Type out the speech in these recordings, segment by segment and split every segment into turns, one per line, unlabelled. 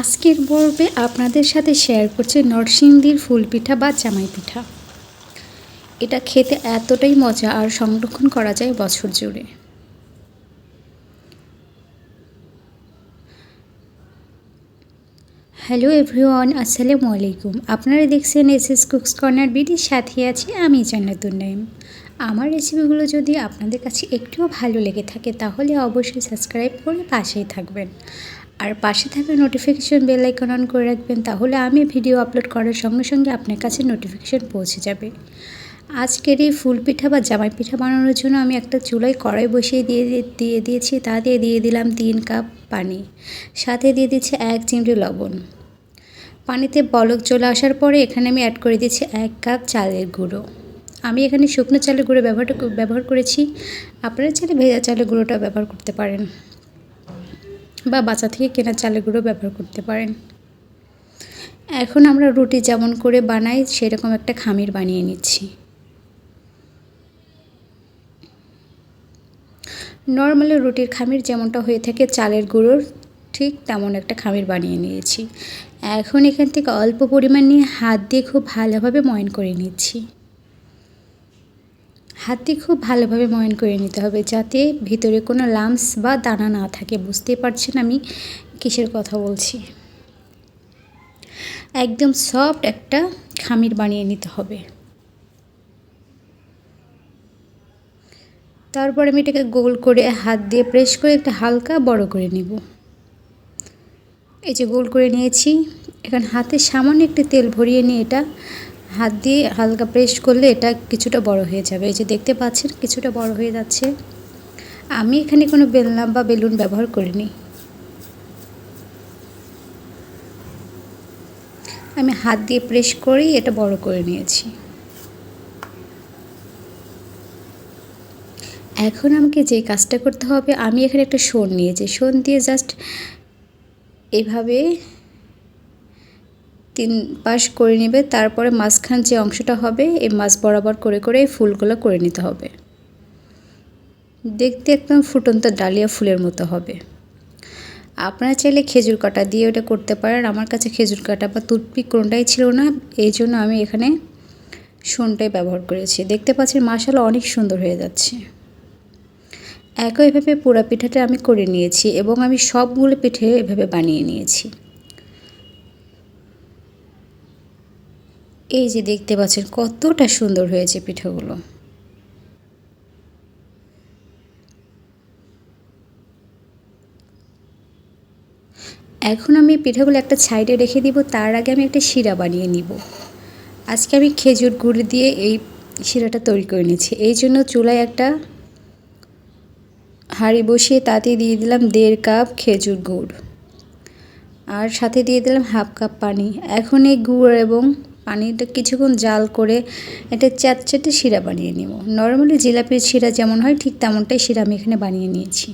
আজকের পর্বে আপনাদের সাথে শেয়ার করছে নরসিংদীর ফুল পিঠা বা জামাই পিঠা এটা খেতে এতটাই মজা আর সংরক্ষণ করা যায় বছর জুড়ে। হ্যালো এভরিওয়ান আসসালামু আলাইকুম। আপনারা দেখছেন এস এস কুকস কর্নার বিডির সাথে আছি আমি জান্নাতুন নাইম আমার রেসিপিগুলো যদি আপনাদের কাছে একটুও ভালো লেগে থাকে, তাহলে অবশ্যই সাবস্ক্রাইব করে পাশেই থাকবেন। আর পাশে থাকা নোটিফিকেশন বেল আইকন অন করে রাখবেন, তাহলে আমি ভিডিও আপলোড করার সঙ্গে সঙ্গে আপনার কাছে নোটিফিকেশন পৌঁছে যাবে। আজকের এই ফুল পিঠা বা জামাই পিঠা বানানোর জন্য আমি একটা চুলায় কড়াই বসিয়ে দিয়ে দিয়ে দিয়েছি, তা দিয়ে দিয়ে দিলাম তিন কাপ পানি। সাথে দিয়ে দিচ্ছি এক চিমড়ি লবণ। পানিতে বলক চলে আসার পরে এখানে আমি অ্যাড করে দিচ্ছি এক কাপ চালের গুঁড়ো। আমি এখানে শুকনো চালের গুঁড়ো ব্যবহার ব্যবহার করেছি। আপনারা চাইলে ভেজা চালের গুঁড়োটা ব্যবহার করতে পারেন। বা বাচ্চা থেকে কেনা চালের গুঁড়ো ব্যবহার করতে পারেন। এখন আমরা রুটি যেমন করে বানাই, সেরকম একটা খামির বানিয়ে নিচ্ছি। নর্মালি রুটির খামির যেমনটা হয়ে থাকে চালের গুঁড়োর, ঠিক তেমন একটা খামির বানিয়ে নিয়েছি। এখন এখান থেকে অল্প পরিমাণ নিয়ে হাত দিয়ে খুব ভালোভাবে ময়ন করে নিচ্ছি। হাত দিয়ে খুব ভালোভাবে ময়ন করে নিতে হবে যাতে ভিতরে কোনো লামস বা দানা না থাকে। বুঝতেই পারছেন আমি কিসের কথা বলছি। একদম সফট একটা খামির বানিয়ে নিতে হবে। তারপর আমি এটাকে গোল করে হাত দিয়ে প্রেস করে একটা হালকা বড় করে নিব। এই যে গোল করে নিয়েছি। এখন হাতে সামান্য একটু তেল ভরিয়ে নিয়ে এটা হাত দিয়ে হালকা প্রেস করলে এটা কিছুটা বড় হয়ে যাবে। এই যে দেখতে পাচ্ছেন কিছুটা বড় হয়ে যাচ্ছে। আমি এখানে কোনো বেলনা বা বেলুন ব্যবহার করিনি। আমি হাত দিয়ে প্রেস করেই এটা বড় করে নিয়েছি। এখন আমাকে যে কাজটা করতে হবে, আমি এখানে একটা শোন নিয়েছি। শোন দিয়ে জাস্ট এভাবে তিন পাশ করে নেবে, তারপরে মাঝখান যে অংশটা হবে, এই মাছ বরাবর করে করে এই ফুলগুলো করে নিতে হবে। দেখতে একদম ফুটন্ত ডালিয়া ফুলের মতো হবে। আপনারা চাইলে খেজুর কাটা দিয়ে ওটা করতে পারেন। আমার কাছে খেজুর কাটা বা টুথপিক কোনটাই ছিল না, এই জন্য আমি এখানে শোনটাই ব্যবহার করেছি। দেখতে পাচ্ছেন মাসালা অনেক সুন্দর হয়ে যাচ্ছে। একইভাবে পোড়া পিঠাটা আমি করে নিয়েছি এবং আমি সবগুলো পিঠে এভাবে বানিয়ে নিয়েছি। এই যে দেখতে পাচ্ছেন, কতটা সুন্দর হয়েছে পিঠাগুলো। এখন আমি পিঠাগুলো একটা সাইডে রেখে দিব, তার আগে আমি একটা শিরা বানিয়ে নিব। আজকে আমি খেজুর গুড় দিয়ে এই শিরাটা তৈরি করে নিয়েছি। এই জন্য চুলায় একটা হাঁড়ি বসিয়ে তাতে দিয়ে দিলাম দেড় কাপ খেজুর গুড়। আর সাথে দিয়ে দিলাম হাফ কাপ পানি। এখন এই গুড় এবং পানিটা কিছুক্ষণ জাল করে এটা চ্যাটচ্যাটে শিরা বানিয়ে নেব। নর্মালি জিলাপির শিরা যেমন হয়, ঠিক তেমনটাই শিরা আমি এখানে বানিয়ে নিয়েছি।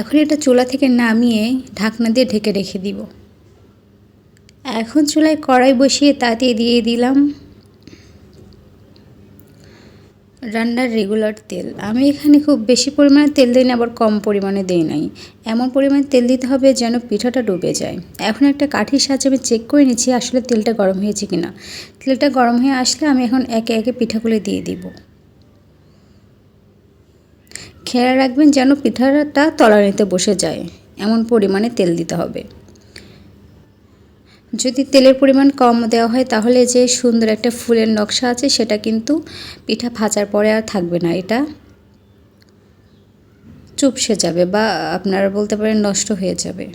এখন এটা চুলা থেকে নামিয়ে ঢাকনা দিয়ে ঢেকে রেখে দিব। এখন চুলায় কড়াই বসিয়ে তাতে দিয়ে দিলাম রান্নার রেগুলার তেল। আমি এখানে খুব বেশি পরিমাণে তেল দিই না আবার কম পরিমাণে দিই নাই। এমন পরিমাণে তেল দিতে হবে যেন পিঠাটা ডুবে যায়। এখন একটা কাঠির সাহায্যে আমি চেক করে নিচ্ছি আসলে তেলটা গরম হয়েছে কি না তেলটা গরম হয়ে আসলে আমি এখন একে একে পিঠাগুলো দিয়ে দিব। খেয়াল রাখবেন যেন পিঠাটা তলানিতে বসে যায়। এমন পরিমাণে তেল দিতে হবে। যদি তেলের পরিমাণ কম দেওয়া হয়, তাহলে যে সুন্দর একটা ফুলের নকশা আছে, সেটা কিন্তু পিঠা ভাজার পরে আর থাকবে না। এটা চুপসে যাবে বা আপনারা বলতে পারেন নষ্ট হয়ে যাবে।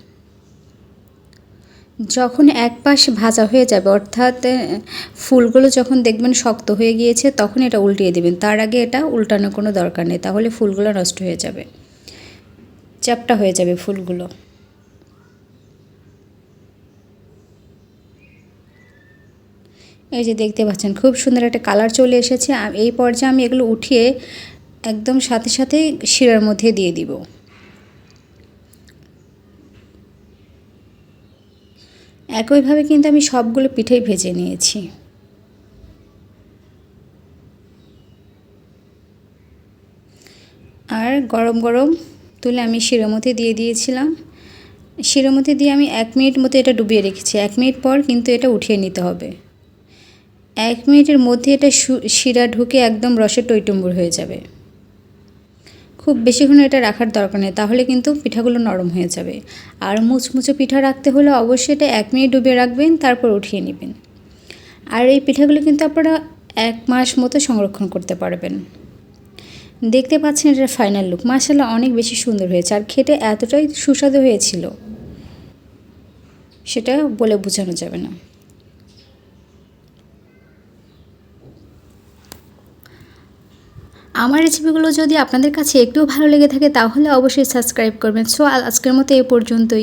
যখন এক পাশ ভাজা হয়ে যাবে, অর্থাৎ ফুলগুলো যখন দেখবেন শক্ত হয়ে গিয়েছে, তখন এটা উল্টিয়ে দেবেন। তার আগে এটা উল্টানোর কোনো দরকার নেই, তাহলে ফুলগুলো নষ্ট হয়ে যাবে। চ্যাপটা হয়ে যাবে ফুলগুলো। এই যে দেখতে পাচ্ছেন, খুব সুন্দর একটা কালার চলে এসেছে। এই পর্যায়ে আমি এগুলো উঠিয়ে একদম সাথে সাথে শিরার মধ্যে দিয়ে দিব। একইভাবে কিন্তু আমি সবগুলো পিঠেই ভেজে নিয়েছি। আর গরম গরম তুলে আমি শিরার মধ্যে দিয়ে দিয়েছিলাম। শিরার মধ্যে দিয়ে আমি এক মিনিট মতো এটা ডুবিয়ে রেখেছি। এক মিনিট পর কিন্তু এটা উঠিয়ে নিতে হবে। এক মিনিটের মধ্যে এটা শিরা ঢুকে একদম রসে টইটুম্বুর হয়ে যাবে। খুব বেশিক্ষণ এটা রাখার দরকার নেই, তাহলে কিন্তু পিঠাগুলো নরম হয়ে যাবে। আর মুচমুচে পিঠা রাখতে হলে অবশ্যই এটা এক মিনিট ডুবিয়ে রাখবেন, তারপর উঠিয়ে নেবেন। আর এই পিঠাগুলো কিন্তু আপনারা এক মাস মতো সংরক্ষণ করতে পারবেন। দেখতে পাচ্ছেন এটার ফাইনাল লুক মাসাল্লাহ অনেক বেশি সুন্দর হয়েছে, আর খেতে এতটাই সুস্বাদু হয়েছিল। সেটা বলে বোঝানো যাবে না। আমার রেসিপিগুলো যদি আপনাদের কাছে একটু ভালো লেগে থাকে, তাহলে অবশ্যই সাবস্ক্রাইব করবেন। সো আজকের মতো এ পর্যন্তই।